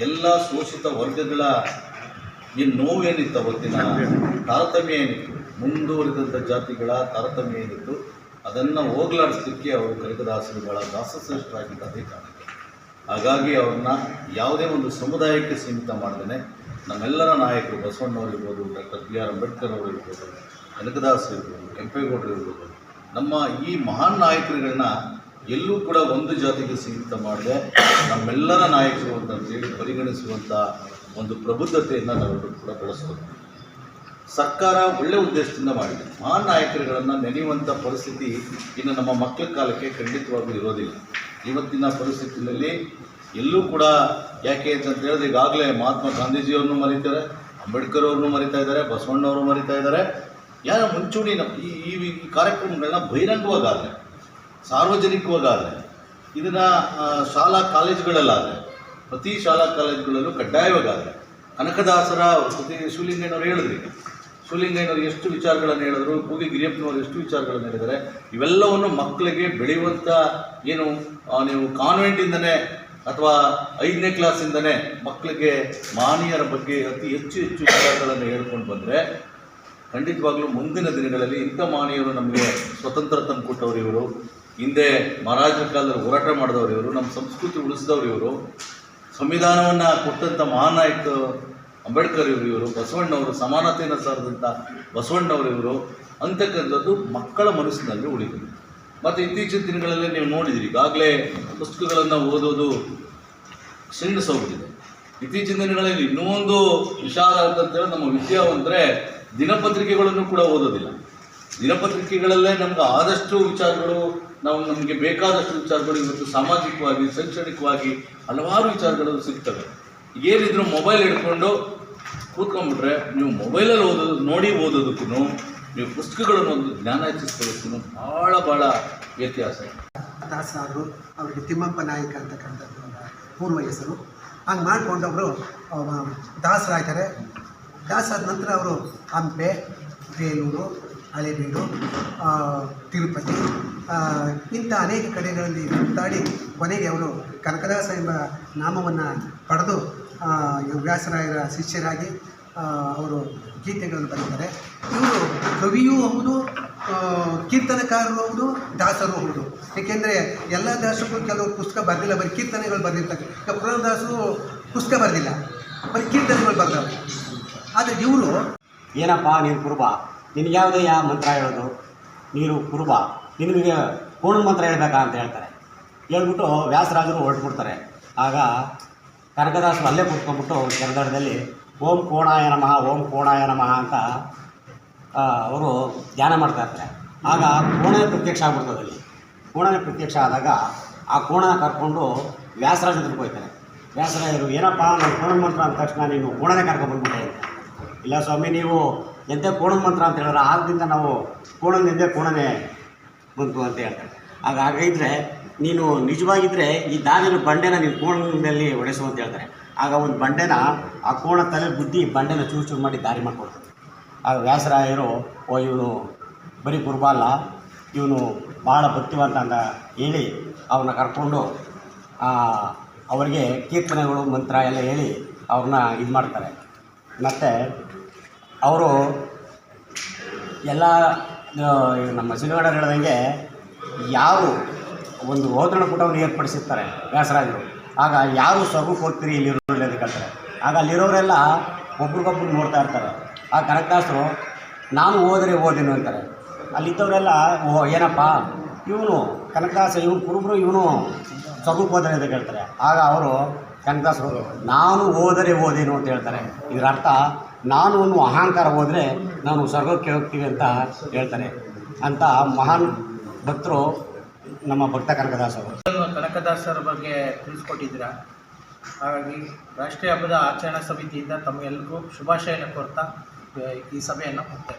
ಎಲ್ಲ ಶೋಷಿತ ವರ್ಗಗಳ ಏನು ನೋವೇನಿತ್ತು ಅವತ್ತಿನ ತಾರತಮ್ಯ ಏನಿತ್ತು ಮುಂದುವರಿದಂಥ ಜಾತಿಗಳ ತಾರತಮ್ಯ ಏನಿತ್ತು ಅದನ್ನು ಹೋಗ್ಲಾಡಿಸ್ಲಿಕ್ಕೆ ಅವರು ಕನಕದಾಸರುಗಳ ದಾಸಶ್ರೇಷ್ಠರಾಗಿದ್ದ ಕಾರಣಕ್ಕೆ ಹಾಗಾಗಿ ಅವ್ರನ್ನ ಯಾವುದೇ ಒಂದು ಸಮುದಾಯಕ್ಕೆ ಸೀಮಿತ ಮಾಡ್ದೇನೆ. ನಮ್ಮೆಲ್ಲರ ನಾಯಕರು ಬಸವಣ್ಣವರಿರ್ಬೋದು, ಡಾಕ್ಟರ್ ಬಿ ಆರ್ ಅಂಬೇಡ್ಕರ್ ಅವರು ಇರ್ಬೋದು ಕನಕದಾಸ್ ಇರ್ಬೋದು ಕೆಂಪೇಗೌಡರು ಇರ್ಬೋದು ನಮ್ಮ ಈ ಮಹಾನ್ ನಾಯಕರುಗಳನ್ನ ಎಲ್ಲೂ ಕೂಡ ಒಂದು ಜಾತಿಗೆ ಸೀಮಿತ ಮಾಡದೆ ನಮ್ಮೆಲ್ಲರ ನಾಯಕರು ಅಂತಂತೇಳಿ ಪರಿಗಣಿಸುವಂಥ ಒಂದು ಪ್ರಬುದ್ಧತೆಯನ್ನು ನಾವೆಲ್ಲರೂ ಕೂಡ ಬೆಳೆಸ್ಬೇಕು. ಸರ್ಕಾರ ಒಳ್ಳೆ ಉದ್ದೇಶದಿಂದ ಮಾಡಿದೆ. ಆ ನಾಯಕರುಗಳನ್ನು ನೆನೆಯುವಂಥ ಪರಿಸ್ಥಿತಿ ಇನ್ನು ನಮ್ಮ ಮಕ್ಕಳ ಕಾಲಕ್ಕೆ ಖಂಡಿತವಾಗೂ ಇರೋದಿಲ್ಲ. ಇವತ್ತಿನ ಪರಿಸ್ಥಿತಿಯಲ್ಲಿ ಎಲ್ಲೂ ಕೂಡ ಯಾಕೆ ಅಂತ ಹೇಳಿದ್ರೆ ಈಗಾಗಲೇ ಮಹಾತ್ಮ ಗಾಂಧೀಜಿಯವ್ರನ್ನೂ ಮರೀತಾರೆ, ಅಂಬೇಡ್ಕರ್ ಅವ್ರನ್ನೂ ಮರಿತಾ ಇದ್ದಾರೆ ಬಸವಣ್ಣವರು ಮರಿತಾ ಇದ್ದಾರೆ. ಯಾರ ಮುಂಚೂಣಿ ನಮ್ಮ ಈ ಕಾರ್ಯಕ್ರಮಗಳನ್ನ ಬಹಿರಂಗವಾಗಾದರೆ ಸಾರ್ವಜನಿಕವಾಗಾದರೆ, ಇದನ್ನು ಶಾಲಾ ಕಾಲೇಜುಗಳಲ್ಲಾದರೆ, ಪ್ರತಿ ಶಾಲಾ ಕಾಲೇಜುಗಳಲ್ಲೂ ಕಡ್ಡಾಯವಾಗಾದರೆ, ಕನಕದಾಸರ ಪ್ರತಿ ಶಿವಲಿಂಗಯ್ಯನವ್ರು ಹೇಳಿದ್ರಿ ಶಿವಲಿಂಗಯ್ಯನವರು ಎಷ್ಟು ವಿಚಾರಗಳನ್ನು ಹೇಳಿದ್ರು ಕೂಗಿ ಗಿರಿಯಪ್ಪನವರು ಎಷ್ಟು ವಿಚಾರಗಳನ್ನು ಹೇಳಿದ್ದಾರೆ ಇವೆಲ್ಲವನ್ನು ಮಕ್ಕಳಿಗೆ ಬೆಳೆಯುವಂಥ ಏನು ನೀವು ಕಾನ್ವೆಂಟಿಂದನೇ ಅಥವಾ ಐದನೇ ಕ್ಲಾಸಿಂದನೇ ಮಕ್ಕಳಿಗೆ ಮಾನೀಯರ ಬಗ್ಗೆ ಅತಿ ಹೆಚ್ಚು ಹೆಚ್ಚು ವಿಚಾರಗಳನ್ನು ಹೇಳ್ಕೊಂಡು ಬಂದರೆ, ಖಂಡಿತವಾಗ್ಲೂ ಮುಂದಿನ ದಿನಗಳಲ್ಲಿ ಇಂಥ ಮಾನೀಯರು ನಮಗೆ ಸ್ವತಂತ್ರ ತಂದುಕೊಟ್ಟವರು ಇವರು. ಹಿಂದೆ ಮಹಾರಾಜರ ಕಾಲದಲ್ಲಿ ಹೋರಾಟ ಮಾಡಿದವರು ಇವರು, ನಮ್ಮ ಸಂಸ್ಕೃತಿ ಉಳಿಸಿದವರು ಇವರು. ಸಂವಿಧಾನವನ್ನು ಕೊಟ್ಟಂಥ ಮಹಾನಾಯಕ ಅಂಬೇಡ್ಕರ್ ಇವರು ಇವರು, ಬಸವಣ್ಣವರು, ಸಮಾನತೆಯನ್ನು ಸಾರದಂಥ ಬಸವಣ್ಣವರು ಇವರು. ಅಂತಕ್ಕಂಥದ್ದು ಮಕ್ಕಳ ಮನಸ್ಸಿನಲ್ಲಿ ಉಳಿದಿದೆ. ಮತ್ತು ಇತ್ತೀಚಿನ ದಿನಗಳಲ್ಲಿ ನೀವು ನೋಡಿದಿರಿ, ಈಗಾಗಲೇ ಪುಸ್ತಕಗಳನ್ನು ಓದೋದು ಕ್ಷೀಣಿಸೋಗಿದೆ ಇತ್ತೀಚಿನ ದಿನಗಳಲ್ಲಿ ಇನ್ನೂ ಒಂದು ವಿಷಾದ ಅಂತಂತೇಳಿ ನಮ್ಮ ವಿದ್ಯಾವಂತರೆ ದಿನಪತ್ರಿಕೆಗಳನ್ನು ಕೂಡ ಓದೋದಿಲ್ಲ. ದಿನಪತ್ರಿಕೆಗಳಲ್ಲೇ ನಮ್ಗೆ ಆದಷ್ಟು ವಿಚಾರಗಳು, ನಾವು ನಮಗೆ ಬೇಕಾದಷ್ಟು ವಿಚಾರಗಳು ಇವತ್ತು ಸಾಮಾಜಿಕವಾಗಿ, ಶೈಕ್ಷಣಿಕವಾಗಿ ಹಲವಾರು ವಿಚಾರಗಳು ಸಿಗ್ತವೆ. ಏನಿದ್ರು ಮೊಬೈಲ್ ಹಿಡ್ಕೊಂಡು ಕೂತ್ಕೊಂಡ್ಬಿಟ್ರೆ ನೀವು ಮೊಬೈಲಲ್ಲಿ ಓದೋದು, ನೋಡಿ ಓದೋದಕ್ಕೂ ನೀವು ಪುಸ್ತಕಗಳನ್ನು ಒಂದು ಜ್ಞಾನ ಹೆಚ್ಚಿಸ್ಕೊಳ್ಳೋದಕ್ಕೂ ಭಾಳ ಭಾಳ ವ್ಯತ್ಯಾಸ ದಾಸರಾದರು ಅವರಿಗೆ ತಿಮ್ಮಪ್ಪ ನಾಯಕ ಅಂತಕ್ಕಂಥದ್ದು ಪೂರ್ವ ಹೆಸರು. ಹಂಗೆ ಮಾಡಿಕೊಂಡವರು ದಾಸರಾಗ್ತಾರೆ. ದಾಸರಾದ ನಂತರ ಅವರು ಹಂಪೆ, ಬೇಲೂರು ಹಳೆಬೀಡು ತಿರುಪತಿ ಇಂಥ ಅನೇಕ ಕಡೆಗಳಲ್ಲಿ ಸುತ್ತಾಡಿ ಕೊನೆಗೆ ಅವರು ಕನಕದಾಸ ಎಂಬ ನಾಮವನ್ನು ಪಡೆದು ವ್ಯಾಸರಾಯರ ಶಿಷ್ಯರಾಗಿ ಅವರು ಗೀತೆಗಳನ್ನು ಬರೀತಾರೆ ಇವರು ಕವಿಯೂ ಹೌದು ಕೀರ್ತನಕಾರರು ಹೌದು, ದಾಸರು ಹೌದು. ಏಕೆಂದರೆ ಎಲ್ಲ ದಾಸರು ಕೆಲವು ಪುಸ್ತಕ ಬರೆದಿಲ್ಲ, ಬರೀ ಕೀರ್ತನೆಗಳು ಬರೆದಿರ್ತಾರೆ ಈಗ ಪುರಂದಾಸರು ಪುಸ್ತಕ ಬರೆದಿಲ್ಲ, ಬರೀ ಕೀರ್ತನೆಗಳು ಬರೆದವರು ಆದರೆ ಇವರು ಏನಪ್ಪ ನೀನು ಕುರುಬ? ನಿನಗೆ ಯಾವುದೇ ಯಾವ ಮಂತ್ರ ಹೇಳೋದು, ನೀರು ಕುರುಬ, ನಿನಗೆ ಪೂರ್ಣ ಮಂತ್ರ ಹೇಳಬೇಕಾ ಅಂತ ಹೇಳ್ತಾರೆ. ಹೇಳ್ಬಿಟ್ಟು ವ್ಯಾಸರಾಜರು ಹೊರಟ್ಬಿಡ್ತಾರೆ. ಆಗ ಕನಕದಾಸರು ಅಲ್ಲೇ ಕೂತ್ಕೊಂಡ್ಬಿಟ್ಟು ಕೆರದಡದಲ್ಲಿ ಓಂ ಕೋಣಾಯ ನಮಃ, ಓಂ ಕೋಣಾಯ ನಮಃ ಅಂತ ಅವರು ಧ್ಯಾನ ಮಾಡ್ತಾ ಇರ್ತಾರೆ. ಆಗ ಕೋಣ ಪ್ರತ್ಯಕ್ಷ ಆಗ್ಬಿಡ್ತದೆ ಅಲ್ಲಿ. ಕೋಣ ಪ್ರತ್ಯಕ್ಷ ಆದಾಗ ಆ ಕೋಣನ ಕರ್ಕೊಂಡು ವ್ಯಾಸರಾಜ ಹತ್ರಕ್ಕೆ ಹೋಗ್ತಾರೆ. ವ್ಯಾಸರಾಜರು ಏನಪ್ಪ ನಾನು ಕೋಣ ಮಂತ್ರ ಅಂದ ತಕ್ಷಣ ನೀನು ಕೋಣನೇ ಕರ್ಕೊಂಡ್ಬಂದ್ಬಿಟ್ಟೆ ಅಂತ. ಇಲ್ಲ ಸ್ವಾಮಿ, ನೀವು ಎಂಥ ಕೋಣದ ಮಂತ್ರ ಅಂತ ಹೇಳಿದ್ರೆ ಆಗದಿಂದ ನಾವು ಕೋಣದಿಂದ ಕೋಣನೆ ಬಂತು ಅಂತ ಹೇಳ್ತಾರೆ. ಆಗ ಹಾಗಿದ್ರೆ ನೀನು ನಿಜವಾಗಿದ್ದರೆ ಈ ದಾದಿನ ಬಂಡೆನ ನೀನು ಕೋಣದಲ್ಲಿ ಒಡೆಸು ಅಂತ ಹೇಳ್ತಾರೆ. ಆಗ ಒಂದು ಬಂಡೆನ ಆ ಕೋಣ ತಲೆ ಬುದ್ಧಿ ಬಂಡೆನ ಚೂರು ಚೂರು ಮಾಡಿ ದಾರಿ ಮಾಡಿಕೊಡ್ತಾರೆ ಆಗ ವ್ಯಾಸರಾಯರು, ಓ, ಇವನು ಬರೀ ಕುರುಬಲ್ಲ ಇವನು ಭಾಳ ಭಕ್ತಿವಂತ ಅಂತ ಹೇಳಿ ಅವ್ರನ್ನ ಕರ್ಕೊಂಡು ಅವರಿಗೆ ಕೀರ್ತನೆಗಳು, ಮಂತ್ರ ಎಲ್ಲ ಹೇಳಿ ಅವ್ರನ್ನ ಇದು ಮಾಡ್ತಾರೆ ಮತ್ತು ಅವರು ಎಲ್ಲ ನಮ್ಮ ಸಿನಿಮಾಡ ಹೇಳ್ದಂಗೆ ಯಾರು ಒಂದು ಓದನ ಕೂಟವನ್ನು ಏರ್ಪಡಿಸಿರ್ತಾರೆ ವ್ಯಾಸರಾಜರು. ಆಗ ಯಾರು ಸ್ವರ್ಗಕ್ಕೆ ಹೋಗ್ತೀರಿ ಇಲ್ಲಿರೋರು ಅಂತ ಕೇಳ್ತಾರೆ. ಆಗ ಅಲ್ಲಿರೋರೆಲ್ಲ ಒಬ್ರಿಗೊಬ್ರು ನೋಡ್ತಾ ಇರ್ತಾರೆ. ಆ ಕನಕದಾಸರು, ನಾನು ಓದರೆ ಓದಿನೋ ಅಂತಾರೆ. ಅಲ್ಲಿದ್ದವರೆಲ್ಲ ಓ ಏನಪ್ಪ, ಇವನು ಕನಕದಾಸ, ಇವನು ಕುರುಬರು, ಇವನು ಸ್ವರ್ಗಕ್ಕೆ ಹೋದರೆ ಅಂತ ಕೇಳ್ತಾರೆ. ಆಗ ಅವರು, ಕನಕದಾಸರು, ನಾನು ಓದರೆ ಓದೇನು ಅಂತ ಹೇಳ್ತಾರೆ. ಇದರ ಅರ್ಥ ನಾನು ಅನ್ನೋ ಅಹಂಕಾರ ಹೋದರೆ ನಾನು ಸ್ವರ್ಗಕ್ಕೆ ಹೋಗ್ತೀವಿ ಅಂತ ಹೇಳ್ತಾರೆ. ಅಂತ ಮಹಾನ್ ಭಕ್ತರು ನಮ್ಮ ಭಕ್ತ ಕನಕದಾಸರು ಕನಕದಾಸರ ಬಗ್ಗೆ ತಿಳಿಸ್ಕೊಟ್ಟಿದ್ದೀರ? ಹಾಗಾಗಿ ರಾಷ್ಟ್ರೀಯ ಹಬ್ಬದ ಆಚರಣಾ ಸಮಿತಿಯಿಂದ ತಮಗೆಲ್ಲರಿಗೂ ಶುಭಾಶಯನ ಕೋರ್ತಾ ಈ ಸಭೆಯನ್ನು ಮುಕ್ತಾಯ